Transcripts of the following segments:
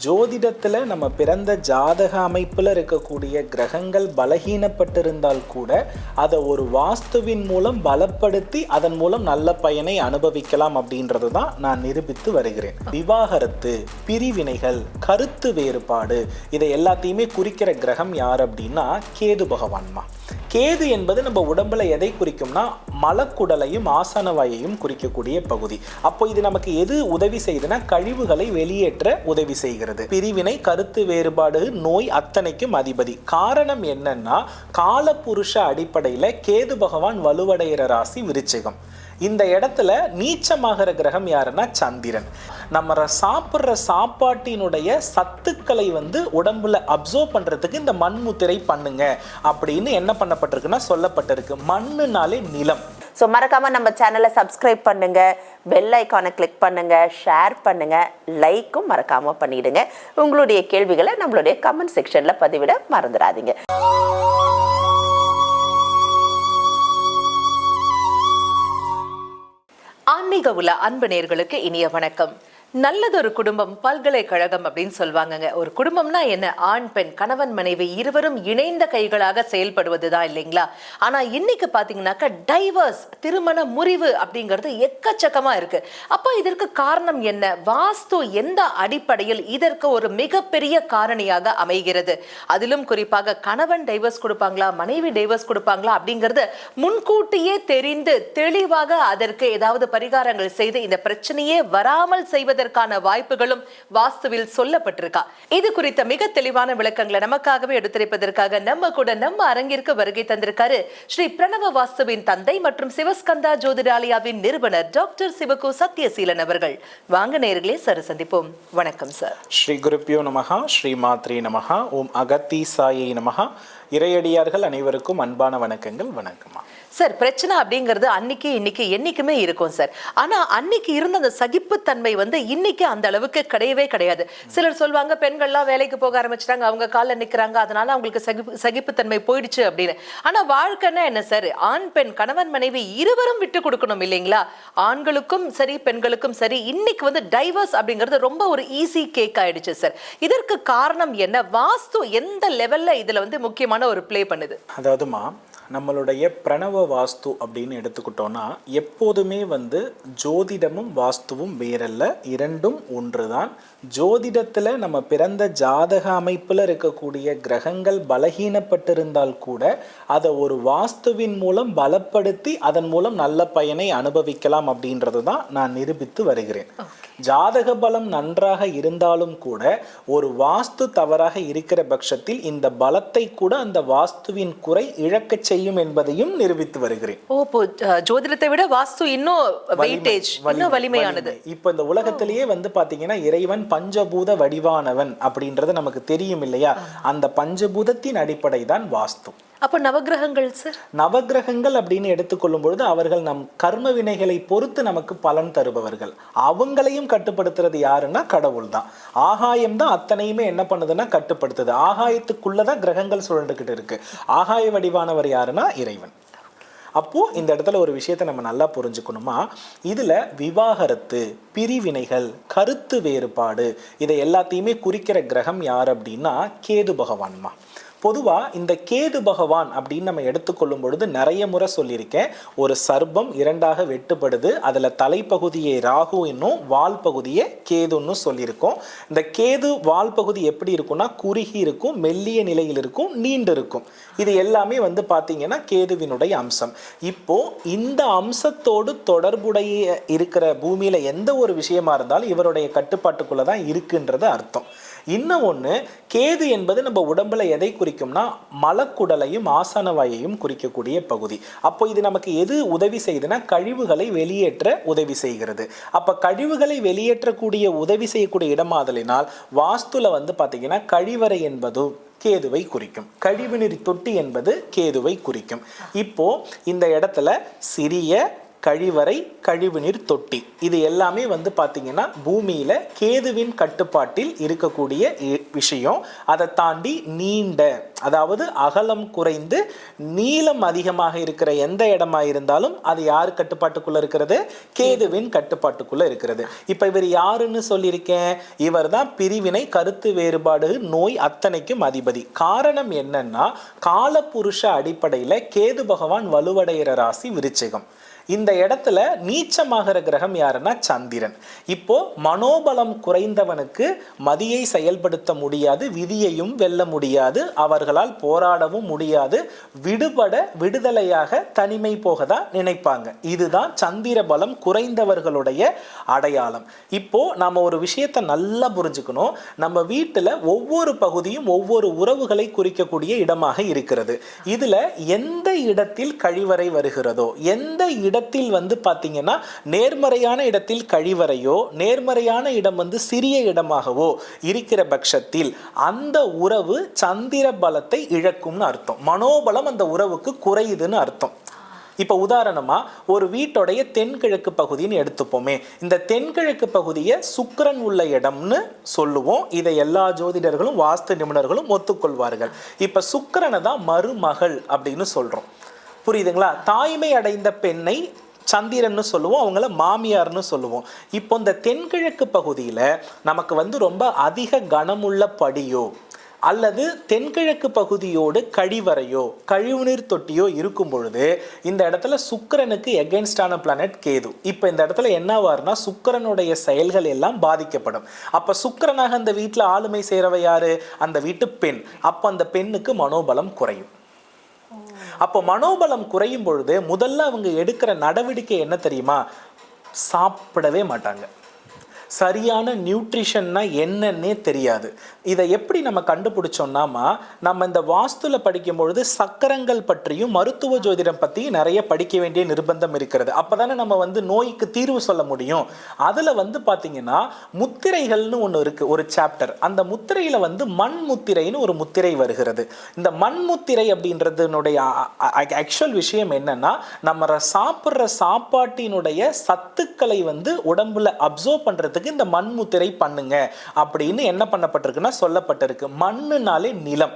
ஜோதிடத்தில் நம்ம பிறந்த ஜாதக அமைப்பில் இருக்கக்கூடிய கிரகங்கள் பலகீனப்பட்டிருந்தால் கூட அதை ஒரு வாஸ்துவின் மூலம் பலப்படுத்தி அதன் மூலம் நல்ல பயனை அனுபவிக்கலாம் அப்படின்றது தான் நான் நிரூபித்து வருகிறேன். விவாகரத்து பிரிவினைகள் கருத்து வேறுபாடு இதை எல்லாத்தையுமே குறிக்கிற கிரகம் யார் அப்படின்னா கேது பகவான்மா. கேது என்பது நம்ம உடம்புல எதை குறிக்கும்னா மலக்குடலையும் ஆசனவாயையும் குறிக்கக்கூடிய பகுதி. அப்போ இது நமக்கு எது உதவி செய்யுதுன்னா கழிவுகளை வெளியேற்ற உதவி செய்கிறது. பிரிவினை கருத்து வேறுபாடு நோய் அத்தனைக்கும் அதிபதி. காரணம் என்னன்னா காலபுருஷ அடிப்படையில் கேது பகவான் வலுவடைகிற ராசி விருச்சிகம். இந்த இடத்துல நீச்சமாகிற கிரகம் யாருன்னா சந்திரன். நம்ம சாப்பிட்ற சாப்பாட்டினுடைய சத்துக்களை வந்து உடம்புல அப்சர்வ் பண்றதுக்கு இந்த மண்முத்திரை பண்ணுங்க. அப்படின்னு என்ன பண்ணப்பட்டிருக்குன்னா சொல்லப்பட்டிருக்கு. மண்ணுனாலே நிலம். ஸோ மறக்காம நம்ம சேனலை சப்ஸ்கிரைப் பண்ணுங்க. பெல் ஐக்கானை கிளிக் பண்ணுங்க. ஷேர் பண்ணுங்க. லைக்கும் மறக்காம பண்ணிடுங்க. உங்களுடைய கேள்விகளை நம்மளுடைய கமெண்ட் செக்ஷன்ல பதிவிட மறந்துடாதீங்க. ஆன்மீக உள்ள அன்பு நேர்களுக்கு இனிய வணக்கம். நல்லதொரு குடும்பம் பல்கலைக்கழகம் அப்படின்னு சொல்லுவாங்கங்க. ஒரு குடும்பம்னா என்ன? ஆண் பெண் கணவன் மனைவி இருவரும் இணைந்த கைகளாக செயல்படுவதுதான் இல்லைங்களா? ஆனால் இன்னைக்கு பாத்தீங்கன்னாக்கா டைவர்ஸ் திருமண முறிவு அப்படிங்கிறது எக்கச்சக்கமா இருக்கு. அப்போ இதற்கு காரணம் என்ன? வாஸ்து எந்த அடிப்படையில் இதற்கு ஒரு மிகப்பெரிய காரணியாக அமைகிறது? அதிலும் குறிப்பாக கணவன் டைவர்ஸ் கொடுப்பாங்களா? மனைவி டைவர்ஸ் கொடுப்பாங்களா? அப்படிங்கறது முன்கூட்டியே தெரிந்து தெளிவாக அதற்கு ஏதாவது பரிகாரங்கள் செய்து இந்த பிரச்சனையே வராமல் செய்வதற்கான வாய்ப்புகளும் வாஸ்துவில் சொல்லப்பட்டிருக்கா. இது குறித்த மிக தெளிவான விளக்கங்களை நமக்காகவே எடுத்துரைப்பதற்காக நம்ம கூட நம்ம அரங்கிற்கு வருகை தந்திருக்காரு ஸ்ரீ பிரணவ வாஸ்துவின் தந்தை மற்றும் சிவஸ்கந்தா ஜோதிடாலயாவின் நிறுவனர் டாக்டர் சிவகு சத்யசீலன் அவர்கள். வாங்க நேர்களே சரி சந்திப்போம். வணக்கம் சார். ஸ்ரீ குருப்பியோ நமகா ஸ்ரீ மாத்ரி நமகா ஓம் அகத்தி சாயை நமகா இறையடியார்கள் அனைவருக்கும் அன்பான வணக்கங்கள் வணக்கம்மா. சார் பிரச்சனை அப்படிங்கிறது அன்னைக்கு இன்னைக்கு என்னைக்குமே இருக்கும் சார் ஆனா அன்னைக்கு இருந்த அந்த சகிப்புத்தன்மை வந்து இன்னைக்கு அந்த அளவுக்கு கிடையவே கிடையாது. சிலர் சொல்லுவாங்க பெண்கள்லாம் வேலைக்கு போக ஆரம்பிச்சிட்டாங்க அவங்க காலில் நிற்கிறாங்க அதனால அவங்களுக்கு சகிப்பு சகிப்புத்தன்மை போயிடுச்சு அப்படின்னு. ஆனா வாழ்க்கைன்னா என்ன சார் ஆண் பெண் கணவன் மனைவி இருவரும் விட்டு கொடுக்கணும் இல்லைங்களா? ஆண்களுக்கும் சரி பெண்களுக்கும் சரி இன்னைக்கு வந்து டைவர்ஸ் அப்படிங்கிறது ரொம்ப ஒரு ஈஸி கேக் ஆயிடுச்சு சார் இதற்கு காரணம் என்ன? வாஸ்து எந்த லெவல்ல இதுல வந்து முக்கியமான ஒரு ப்ளே பண்ணுது? அதாவதுமா நம்மளுடைய பிரணவ வாஸ்து அப்படின்னு எடுத்துக்கிட்டோம்னா எப்போதுமே வந்து ஜோதிடமும் வாஸ்துவும் வேறல்ல இரண்டும் ஒன்றுதான். ஜோதிடத்தில் நம்ம பிறந்த ஜாதக அமைப்பில் இருக்கக்கூடிய கிரகங்கள் பலகீனப்பட்டிருந்தால் கூட அதை ஒரு வாஸ்துவின் மூலம் பலப்படுத்தி அதன் மூலம் நல்ல பயனை அனுபவிக்கலாம் அப்படின்றது தான் நான் நிரூபித்து வருகிறேன். ஜாதக பலம் நன்றாக இருந்தாலும் கூட ஒரு வாஸ்து தவறாக இருக்கிற பட்சத்தில் இந்த பலத்தை கூட அந்த வாஸ்துவின் குறை இழக்கச் செய்யும் என்பதையும் நிரூபித்து வருகிறேன். ஓ ஜோதிடத்தை விட வாஸ்து இன்னும் வெயிட்டேஜ் இன்னும் வலிமையானது. வலிமை. இப்ப இந்த உலகத்திலேயே வந்து பாத்தீங்கன்னா இறைவன் பஞ்சபூத வடிவானவன் அப்படின்றது நமக்கு தெரியும் இல்லையா? அந்த பஞ்சபூதத்தின் அடிப்படை தான் வாஸ்து. அப்ப நவகிரகங்கள் சார் நவக்கிரகங்கள் அப்படின்னு எடுத்துக்கொள்ளும் பொழுது அவர்கள் நம் கர்ம வினைகளை பொறுத்து நமக்கு பலன் தருபவர்கள். அவங்களையும் கட்டுப்படுத்துறது யாருன்னா கடவுள் தான். ஆகாயம் தான் அத்தனையுமே என்ன பண்ணுதுன்னா கட்டுப்படுத்துது. ஆகாயத்துக்குள்ளதான் கிரகங்கள் சுழண்டுகிட்டு இருக்கு. ஆகாய வடிவானவர் யாருன்னா இறைவன். அப்போ இந்த இடத்துல ஒரு விஷயத்தை நம்ம நல்லா புரிஞ்சுக்கணுமா? இதுல விவாகரத்து பிரிவினைகள் கருத்து வேறுபாடு இதை எல்லாத்தையுமே குறிக்கிற கிரகம் யார் அப்படின்னா கேது பகவான்மா. பொதுவாக இந்த கேது பகவான் அப்படின்னு நம்ம எடுத்துக்கொள்ளும் பொழுது நிறைய முறை சொல்லியிருக்கேன். ஒரு சர்ப்பம் இரண்டாக வெட்டுப்படுது அதில் தலைப்பகுதியை ராகு என்னும் வால் பகுதியை கேதுன்னு சொல்லியிருக்கோம். இந்த கேது வால் பகுதி எப்படி இருக்கும்னா குறுகி இருக்கும் மெல்லிய நிலையில் இருக்கும் நீண்டு இருக்கும். இது எல்லாமே வந்து பார்த்தீங்கன்னா கேதுவினுடைய அம்சம். இப்போ இந்த அம்சத்தோடு தொடர்புடைய இருக்கிற பூமியில் எந்த ஒரு விஷயமா இருந்தாலும் இவருடைய கட்டுப்பாட்டுக்குள்ளே தான் இருக்குன்றது அர்த்தம். இன்னும் ஒன்று கேது என்பது நம்ம உடம்புல எதை குறிக்கும்னா மலக்குடலையும் ஆசனவாயையும் குறிக்கக்கூடிய பகுதி. அப்போ இது நமக்கு எது உதவி செய்யுதுன்னா கழிவுகளை வெளியேற்ற உதவி செய்கிறது. அப்போ கழிவுகளை வெளியேற்றக்கூடிய உதவி செய்யக்கூடிய இடமாதலினால் வாஸ்துல வந்து பார்த்தீங்கன்னா கழிவறை என்பதும் கேதுவை குறிக்கும். கழிவுநீர் தொட்டி என்பது கேதுவை குறிக்கும். இப்போ இந்த இடத்துல சிறிய கழிவறை கழிவுநீர் தொட்டி. இது எல்லாமே வந்து பார்த்தீங்கன்னா பூமியில கேதுவின் கட்டுப்பாட்டில் இருக்கக்கூடிய இ- விஷயம். அதை தாண்டி நீண்ட அதாவது அகலம் குறைந்து நீளம் அதிகமாக இருக்கிற எந்த இடமா இருந்தாலும் அது யார் கட்டுப்பாட்டுக்குள்ள இருக்கிறது? கேதுவின் கட்டுப்பாட்டுக்குள்ள இருக்கிறது. இப்ப இவர் யாருன்னு சொல்லியிருக்கேன்? இவர் தான் பிரிவினை கருத்து வேறுபாடு நோய் அத்தனைக்கும் அதிபதி. காரணம் என்னன்னா காலபுருஷ அடிப்படையில கேது பகவான் வலுவடைகிற ராசி விருச்சிகம். இந்த இடத்துல நீச்சமாகிற கிரகம் யாருன்னா சந்திரன். இப்போ மனோபலம் குறைந்தவனுக்கு மதியை செயல்படுத்த முடியாது விதியையும் வெல்ல முடியாது அவர்களால் போராடவும் முடியாது விடுபட விடுதலையாக தனிமை போக தான் நினைப்பாங்க. இதுதான் சந்திர பலம் குறைந்தவர்களுடைய அடையாளம். இப்போ நாம ஒரு விஷயத்தை நல்லா புரிஞ்சுக்கணும். நம்ம வீட்டுல ஒவ்வொரு பகுதியும் ஒவ்வொரு உறவுகளை குறிக்கக்கூடிய இடமாக இருக்கிறது. இதுல எந்த இடத்தில் கழிவறை வருகிறதோ எந்த இடத்தில் வந்து பார்த்தீங்கன்னா நேர்மறையான இடத்தில் கழிவறையோ நேர்மறையான இடம் வந்து சிறிய இடமாகவோ இருக்கிற பட்சத்தில் அந்த உறவு சந்திர பலத்தை இழக்கும்னு அர்த்தம். மனோபலம் அந்த உறவுக்கு குறையுதுன்னு அர்த்தம். இப்போ உதாரணமா ஒரு வீட்டுடைய தென்கிழக்கு பகுதின்னு எடுத்துப்போமே. இந்த தென்கிழக்கு பகுதியை சுக்கரன் உள்ள இடம்னு சொல்லுவோம். இதை எல்லா ஜோதிடர்களும் வாஸ்து நிபுணர்களும் ஒத்துக்கொள்வார்கள். இப்போ சுக்கரனை தான் மருமகள் அப்படின்னு சொல்றோம். புரியுதுங்களா? தாய்மை அடைந்த பெண்ணை சந்திரன்னு சொல்லுவோம் அவங்கள மாமியார்னு சொல்லுவோம். இப்போ இந்த தென்கிழக்கு பகுதியில் நமக்கு வந்து ரொம்ப அதிக கனமுள்ள படியோ அல்லது தென்கிழக்கு பகுதியோடு கழிவறையோ கழிவுநீர் தொட்டியோ இருக்கும் பொழுது இந்த இடத்துல சுக்கரனுக்கு எகென்ஸ்டான பிளானட் கேது. இப்போ இந்த இடத்துல என்னவாருன்னா சுக்கிரனுடைய செயல்கள் எல்லாம் பாதிக்கப்படும். அப்போ சுக்கரனாக அந்த வீட்டில் ஆளுமை செய்கிறவ யாரு? அந்த வீட்டு பெண். அப்போ அந்த பெண்ணுக்கு மனோபலம் குறையும். அப்போ மனோபலம் குறையும் பொழுது முதல்ல அவங்க எடுக்கிற நடவடிக்கை என்ன தெரியுமா? சாப்பிடவே மாட்டாங்க. சரியான நியூட்ரிஷன்னா என்னன்னே தெரியாது. இதை எப்படி நம்ம கண்டுபிடிச்சோம்னாமா நம்ம இந்த வாஸ்துல படிக்கும் பொழுது சக்கரங்கள் பற்றியும் மருத்துவ ஜோதிடம் பற்றியும் நிறைய படிக்க வேண்டிய நிர்பந்தம் இருக்கிறது. அப்பதானே நம்ம வந்து நோய்க்கு தீர்வு சொல்ல முடியும். அதில் வந்து பார்த்தீங்கன்னா முத்திரைகள்னு ஒன்று இருக்குது ஒரு சாப்டர் அந்த முத்திரையில் வந்து மண் முத்திரைன்னு ஒரு முத்திரை வருகிறது. இந்த மண் முத்திரை அப்படின்றதுனுடைய ஆக்சுவல் விஷயம் என்னன்னா நம்ம சாப்பிட்ற சாப்பாட்டினுடைய சத்துக்களை வந்து உடம்புல அப்சர்வ் பண்ணுறதுக்கு பண்றதுக்கு இந்த மண் முத்திரை பண்ணுங்க அப்படின்னு என்ன பண்ணப்பட்டிருக்குன்னா சொல்லப்பட்டிருக்கு. மண்ணுனாலே நிலம்.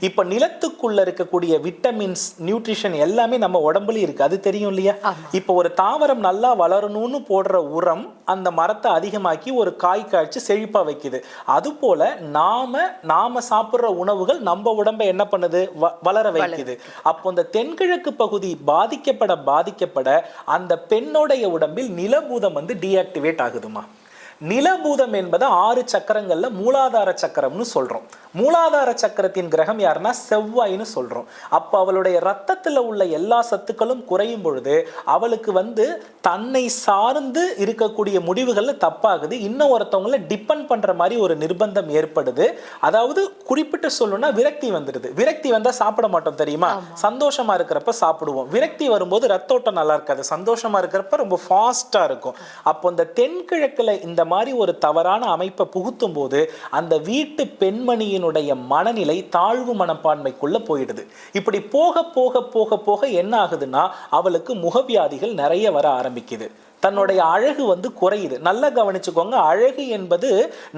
இப்போ நிலத்துக்குள்ள இருக்கக்கூடிய விட்டமின்ஸ் நியூட்ரிஷன் எல்லாமே நம்ம உடம்புல இருக்கு. அது தெரியும் இல்லையா? இப்போ ஒரு தாவரம் நல்லா வளரணும்னு போடுற உரம் அந்த மரத்தை அதிகமாக்கி ஒரு காய் காய்ச்சி செழிப்பா வைக்குது. அது போல நாம நாம சாப்பிடுற உணவுகள் நம்ம உடம்பை என்ன பண்ணுது? வ- வளர வைக்குது. அப்போ இந்த தென்கிழக்கு பகுதி பாதிக்கப்பட பாதிக்கப்பட அந்த பெண்ணுடைய உடம்பில் நிலபூதம் வந்து டீஆக்டிவேட் ஆகுதுமா? நிலபூதம் என்பது ஆறு சக்கரங்கள்ல மூலாதார சக்கரம்னு சொல்றோம். மூலாதார சக்கரத்தின் கிரகம் யாருன்னா செவ்வாய்னு சொல்றோம். அப்ப அவளுடைய ரத்தத்துல உள்ள எல்லா சத்துக்களும் குறையும் பொழுது அவளுக்கு வந்து தன்னை சார்ந்து இருக்கக்கூடிய முடிவுகள்ல தப்பாகுது. இன்னும் ஒருத்தவங்கள டிபெண்ட் பண்ற மாதிரி ஒரு நிர்பந்தம் ஏற்படுது. அதாவது குறிப்பிட்டு சொல்லணும்னா விரக்தி வந்துடுது. விரக்தி வந்தா சாப்பிட மாட்டோம் தெரியுமா? சந்தோஷமா இருக்கிறப்ப சாப்பிடுவோம். விரக்தி வரும்போது ரத்தோட்டம் நல்லா இருக்காது. சந்தோஷமா இருக்கிறப்ப ரொம்ப ஃபாஸ்டா இருக்கும். அப்போ இந்த தென்கிழக்குல இந்த மாதிரி ஒரு தவறான அமைப்பை புகுத்தும் போது அந்த வீட்டு பெண்மணியினுடைய மனநிலை தாழ்வு மனப்பான்மைக்குள்ள போயிடுது. இப்படி போக போக போக போக என்ன ஆகுதுன்னா அவளுக்கு முகவியாதிகள் நிறைய வர ஆரம்பிக்குது. தன்னுடைய அழகு வந்து குறையுது. நல்லா கவனிச்சுக்கோங்க அழகு என்பது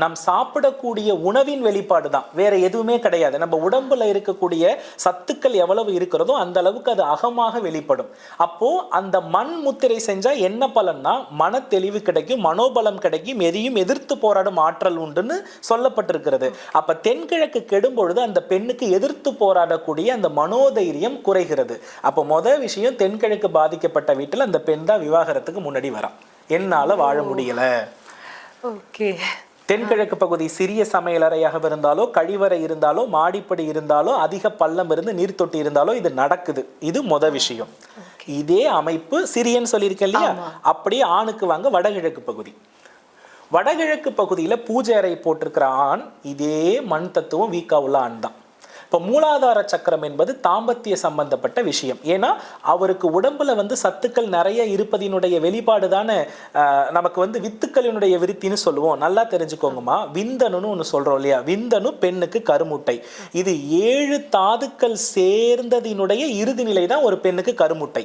நம் சாப்பிடக்கூடிய உணவின் வெளிப்பாடு தான். வேற எதுவுமே கிடையாது. நம்ம உடம்புல இருக்கக்கூடிய சத்துக்கள் எவ்வளவு இருக்கிறதோ அந்த அளவுக்கு அது அகமாக வெளிப்படும். அப்போ அந்த மண் முத்திரை செஞ்சா என்ன பலன்னா மன தெளிவு கிடைக்கும் மனோபலம் கிடைக்கும் எதையும் எதிர்த்து போராடும் ஆற்றல் உண்டுன்னு சொல்லப்பட்டிருக்கிறது. அப்ப தென்கிழக்கு கெடும் பொழுது அந்த பெண்ணுக்கு எதிர்த்து போராடக்கூடிய அந்த மனோதைரியம் குறைகிறது. அப்போ மொதல் விஷயம் தென்கிழக்கு பாதிக்கப்பட்ட வீட்டில் அந்த பெண் தான் விவாகரத்துக்கு முன்னாடி வரா என்னால வாழ முடியல. ஓகே. தென்கிழக்கு பகுதி சிறிய சமையலறையாக இருந்தாலோ கழிவறை இருந்தாலோ மாடிப்படி இருந்தாலோ அதிக பள்ளம் இருந்து நீர் தொட்டி இருந்தாலோ இது நடக்குது. இது முத விஷயம். இதே அமைப்பு சிறியன்னு சொல்லியிருக்கேன் இல்லையா? அப்படியே ஆணுக்கு வாங்க வடகிழக்கு பகுதி. வடகிழக்கு பகுதியில பூஜை அறை போட்டிருக்கிற ஆண் இதே மண் தத்துவம் வீக்கா உள்ள ஆண் தான் இப்போ மூலாதார சக்கரம் என்பது தாம்பத்திய சம்பந்தப்பட்ட விஷயம். ஏன்னா அவருக்கு உடம்புல வந்து சத்துக்கள் நிறைய இருப்பதினுடைய வெளிப்பாடு தானே நமக்கு வந்து வித்துக்களினுடைய விருத்தின்னு சொல்லுவோம். நல்லா தெரிஞ்சுக்கோங்கம்மா. விந்தணுன்னு ஒன்று சொல்றோம் இல்லையா? விந்தணு பெண்ணுக்கு கருமுட்டை. இது ஏழு தாதுக்கள் சேர்ந்ததினுடைய இறுதி நிலை தான் ஒரு பெண்ணுக்கு கருமுட்டை.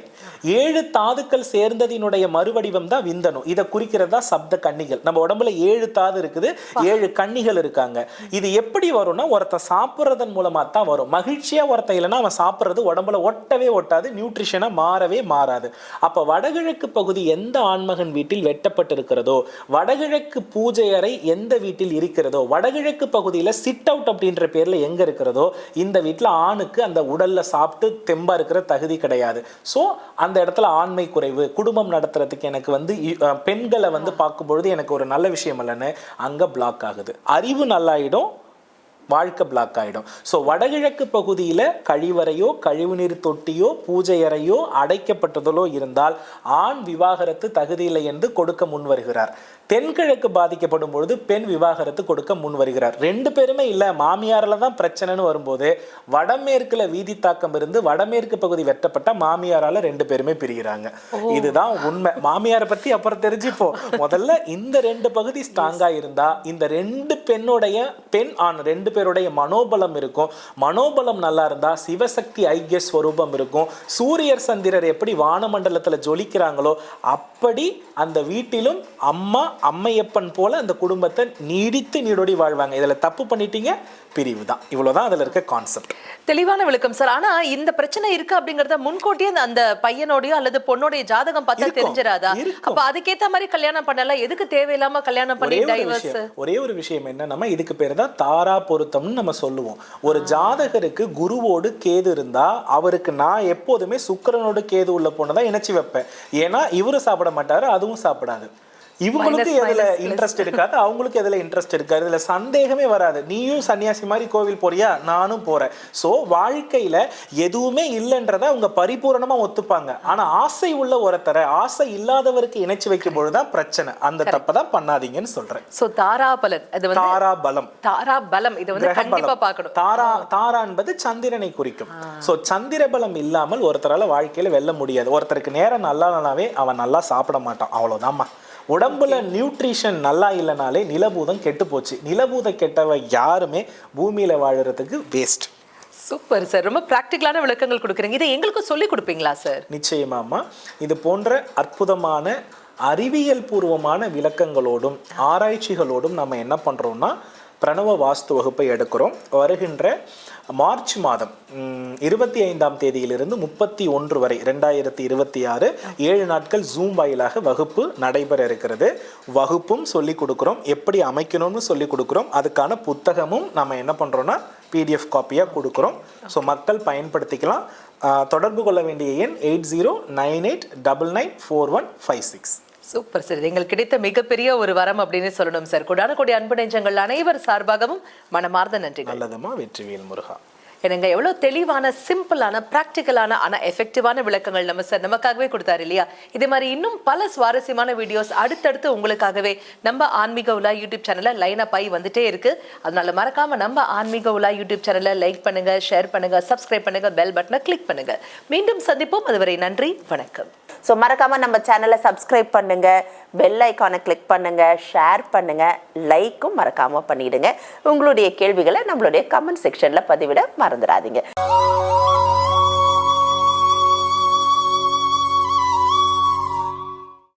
ஏழு தாதுக்கள் சேர்ந்ததினுடைய மறுவடிவம் தான் விந்தணு. இதை குறிக்கிறது தான் சப்த கன்னிகள். நம்ம உடம்புல ஏழு தாது இருக்குது ஏழு கன்னிகள் இருக்காங்க. இது எப்படி வரும்னா ஒருத்தன் சாப்பிட்றதன் மூலமாக தான் வரும். மகிழ்ச்சியா ஒருத்தன் இல்லைன்னா அவன் சாப்பிட்றது உடம்புல ஒட்டவே ஒட்டாது நியூட்ரிஷனா மாறவே மாறாது. அப்ப வடகிழக்கு பகுதி எந்த ஆண்மகன் வீட்டில் வெட்டப்பட்டிருக்கிறதோ வடகிழக்கு பூஜை அறை எந்த வீட்டில் இருக்கிறதோ வடகிழக்கு பகுதியில சிட் அவுட் அப்படின்ற பேர்ல எங்க இருக்கிறதோ இந்த வீட்டில் ஆணுக்கு அந்த உடல்ல சாப்பிட்டு தெம்பா இருக்கிற தகுதி கிடையாது. ஸோ அந்த இடத்துல ஆண்மை குறைவு குடும்பம் நடத்துறதுக்கு எனக்கு வந்து பெண்களை வந்து பார்க்கும்பொழுது எனக்கு ஒரு நல்ல விஷயம் இல்லைன்னு அங்க பிளாக் ஆகுது. அறிவு நல்லாயிடும் வாழ்க்கை பிளாக் ஆயிடும். ஸோ வடகிழக்கு பகுதியில் கழிவறையோ கழிவுநீர் தொட்டியோ பூஜை அறையோ அடைக்கப்பட்டதோ இருந்தால் ஆண் விவாகரத்து தகுதியில்லை என்று கொடுக்க முன் வருகிறார் தென்கிழக்கு பாதிக்கப்படும் பொழுது பெண் விவாகரத்து கொடுக்க முன் வருகிறார். ரெண்டு பேருமே இல்லை மாமியாரில் தான் பிரச்சனைன்னு வரும்போது வடமேற்குல வீதி தாக்கம் இருந்து வடமேற்கு பகுதி வெட்டப்பட்ட மாமியாரால ரெண்டு பேருமே பிரிகிறாங்க. இதுதான் உண்மை. மாமியாரை பத்தி அப்புறம் தெரிஞ்சுப்போம். முதல்ல இந்த ரெண்டு பகுதி ஸ்ட்ராங்கா இருந்தா இந்த ரெண்டு பெண்ணுடைய பெண் ஆண் ரெண்டு பேருடைய மனோபலம் இருக்கும். மனோபலம் நல்லா இருந்தா சிவசக்தி ஐக்கிய ஸ்வரூபம் இருக்கும். சூரியர் சந்திரர் எப்படி வானமண்டலத்துல ஜொலிக்கிறாங்களோ அப்படி அந்த வீட்டிலும் அம்மா அம்மையப்பன் போல அந்த குடும்பத்தை நீடித்து நீடோடி வாழ்வாங்க. இதுல தப்பு பண்ணிட்டீங்க பிரிவு தான். இவ்வளவுதான் அதுல இருக்க கான்செப்ட் தெளிவான விளக்கம் சார் ஆனா இந்த பிரச்சனை இருக்கு அப்படிங்கறத முன்கூட்டியே அந்த- பையனோடயோ அல்லது பொண்ணோடைய ஜாதகம் பார்த்தா இருக்கும். அப்ப அதுக்கேத்த மாதிரி கல்யாணம் பண்ணலாம் எதுக்கு தேவையில்லாம கல்யாணம் பண்ணி ஒரே ஒரு டைவர்ஸ் விஷயம் ஒரே ஒரு விஷயம் என்னன்னா இதுக்கு பேர் தான் தாரா பொருத்தம்னு நம்ம சொல்லுவோம். ஒரு ஜாதகருக்கு குருவோடு கேது இருந்தா அவருக்கு நான் எப்போதுமே சுக்கிரனோடு கேது உள்ள பொண்ணு தான் இணைச்சி வைப்பேன். ஏன்னா இவரு சாப்பிட மாட்டாரு அதுவும் சாப்பிடாது. இவங்களுக்கு எதுல. இன்ட்ரெஸ்ட் இருக்காது அவங்களுக்கு எதுல இன்ட்ரெஸ்ட் இருக்காது இதுல சந்தேகமே வராது. நீயும் சன்னியாசி மாதிரி கோவில் போறியா? நானும் போறேன். சோ வாழ்க்கையில எதுவுமே இல்லைன்றத அவங்க பரிபூரணமா ஒத்துப்பாங்க. ஆனா ஆசை உள்ள ஒருத்தரை ஆசை இல்லாதவருக்கு இணைச்சு வைக்கும் பொழுதுதான் பிரச்சனை. அந்த தப்பை தான் பண்ணாதீங்கன்னு சொல்றேன். சோ தாராபலன் இது வந்து தாரா பலம் தாரா பலம் இது வந்து கண்டிப்பா. பார்க்கணும். தாரா தாரா என்பது சந்திரனை குறிக்கும். சோ சந்திர பலம் இல்லாமல் ஒருத்தரால வாழ்க்கையில வெல்ல முடியாது. ஒருத்தருக்கு நேரம் நல்லா இல்லைனாவே அவன் நல்லா சாப்பிட மாட்டான். அவ்வளவுதாம்மா உடம்புல நியூட்ரிஷன் நல்லா இல்லைனாலே நிலபூதம் கெட்டு போச்சு நிலபூதம் கெட்டவ யாருமே பூமியில வாழறதுக்கு வேஸ்ட் சூப்பர் சார் ரொம்ப பிராக்டிகலான விளக்கங்கள் கொடுக்குறீங்க. இதை எங்களுக்கும் சொல்லி கொடுப்பீங்களா சார் நிச்சயமாம்மா. இது போன்ற அற்புதமான அறிவியல் பூர்வமான விளக்கங்களோடும் ஆராய்ச்சிகளோடும் நம்ம என்ன பண்றோம்னா பிரணவ வாஸ்து வகுப்பை எடுக்கிறோம். வருகின்ற மார்ச் மாதம் இருபத்தி ஐந்தாம் தேதியிலிருந்து முப்பத்தி ஒன்று வரை ரெண்டாயிரத்தி இருபத்தி ஆறு ஏழு நாட்கள் ஜூம் வாயிலாக வகுப்பு நடைபெற இருக்கிறது. வகுப்பும் சொல்லி கொடுக்குறோம். எப்படி அமைக்கணும்னு சொல்லி கொடுக்குறோம். அதுக்கான புத்தகமும் நம்ம என்ன பண்ணுறோன்னா பிடிஎஃப் காப்பியாக கொடுக்குறோம். ஸோ மக்கள் பயன்படுத்திக்கலாம். தொடர்பு கொள்ள வேண்டிய எண் eight zero nine eight double nine four one five six. Super sir. எங்களுக்கு கிடைத்த மிகப்பெரிய ஒரு வரம் அப்படின்னு சொல்லணும் சார். கொடான கொடி அன்பு நெஞ்சங்கள் அனைவர் சார்பாகவும் மனமார்ந்த நன்றி நல்லதுமா வெற்றிவேல் முருகா. என்னங்க எவ்வளோ தெளிவான சிம்பிளான ப்ராக்டிக்கலான ஆனால் எஃபெக்டிவான விளக்கங்கள் நம்ம சார் நமக்காகவே கொடுத்தாரு இல்லையா? இதே மாதிரி இன்னும் பல சுவாரஸ்யமான வீடியோஸ் அடுத்தடுத்து உங்களுக்காகவே நம்ம ஆன்மீக உலா யூடியூப் சேனலில் லைன் அப் ஆகி வந்துட்டே இருக்கு. அதனால மறக்காம நம்ம ஆன்மீக உலா யூடியூப் சேனலை லைக் பண்ணுங்க ஷேர் பண்ணுங்க சப்ஸ்கிரைப் பண்ணுங்க பெல் பட்டனை கிளிக் பண்ணுங்க. மீண்டும் சந்திப்போம். அதுவரை நன்றி வணக்கம். ஸோ மறக்காம நம்ம சேனலை சப்ஸ்கிரைப் பண்ணுங்க பெல் ஐக்கானை கிளிக் பண்ணுங்க ஷேர் பண்ணுங்க லைக்கும் மறக்காம பண்ணிடுங்க. உங்களுடைய கேள்விகளை நம்மளுடைய கமெண்ட் செக்ஷன்ல பதிவிட மறந்துடாதீங்க.